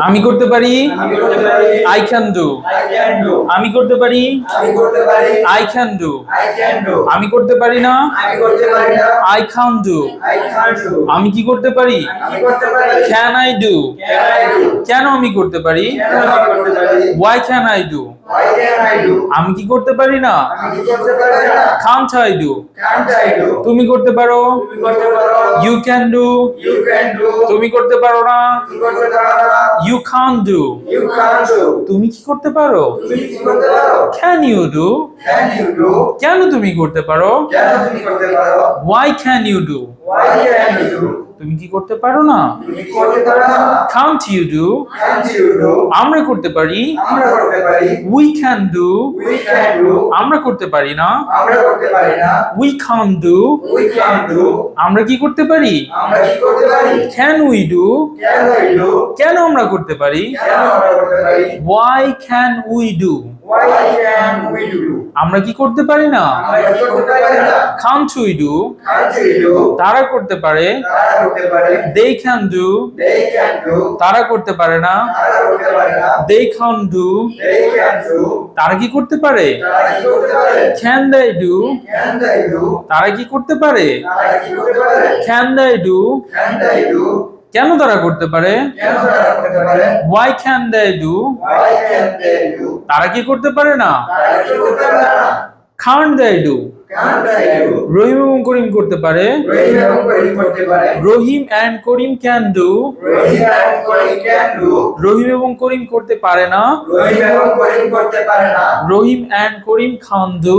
আমি করতে পারি আই ক্যান ডু আমি করতে পারি। আমি করতে আই ক্যান ডু আমি করতে পারি না। আই খান ডু আমি কি করতে পারি? ক্যান আই ডু কেন আমি করতে পারি? কেন ওয়াই ক্যান আই ডু আমি কি করতে পারি না? কান্ট আই ডু তুমি করতে পারো? ইউ ক্যান ডু তুমি করতে পারো না? ইউ খান ডু তুমি কি করতে পারো? ক্যান ইউ ডু কেন কেন তুমি করতে পারো? ওয়াই ক্যান ইউ ডু তুমি কি করতে পারো না? Do Can't you do? আমরা করতে পারি। We can do We can do আমরা করতে পারি না। We can do We can do আমরা কি করতে পারি? Can we do Can we do? কেন আমরা করতে পারি? Why can we do Why can we do? আমরা কি করতে পারি না? আমরা কি করতে পারি না। কান্ট উই ডু তারা করতে পারে। They can do They can do তারা করতে পারে না। They can do They can do তারা কি করতে পারে? তারা কি করতে পারে? Can they do Can they do? তারা কি করতে পারে? Can they do Can they do? কেন তারা করতে পারে? Why can they do Why can they do? তারা কি করতে পারে না? খান দে ডু Can রহিম এবং করিম করতে পারে? রহিম এবং করিম ক্যান ডু রহিম এবং করিম করতে পারে না? রহিম এবং করিম করতে পারে না? রহিম এন্ড করিম খান ডু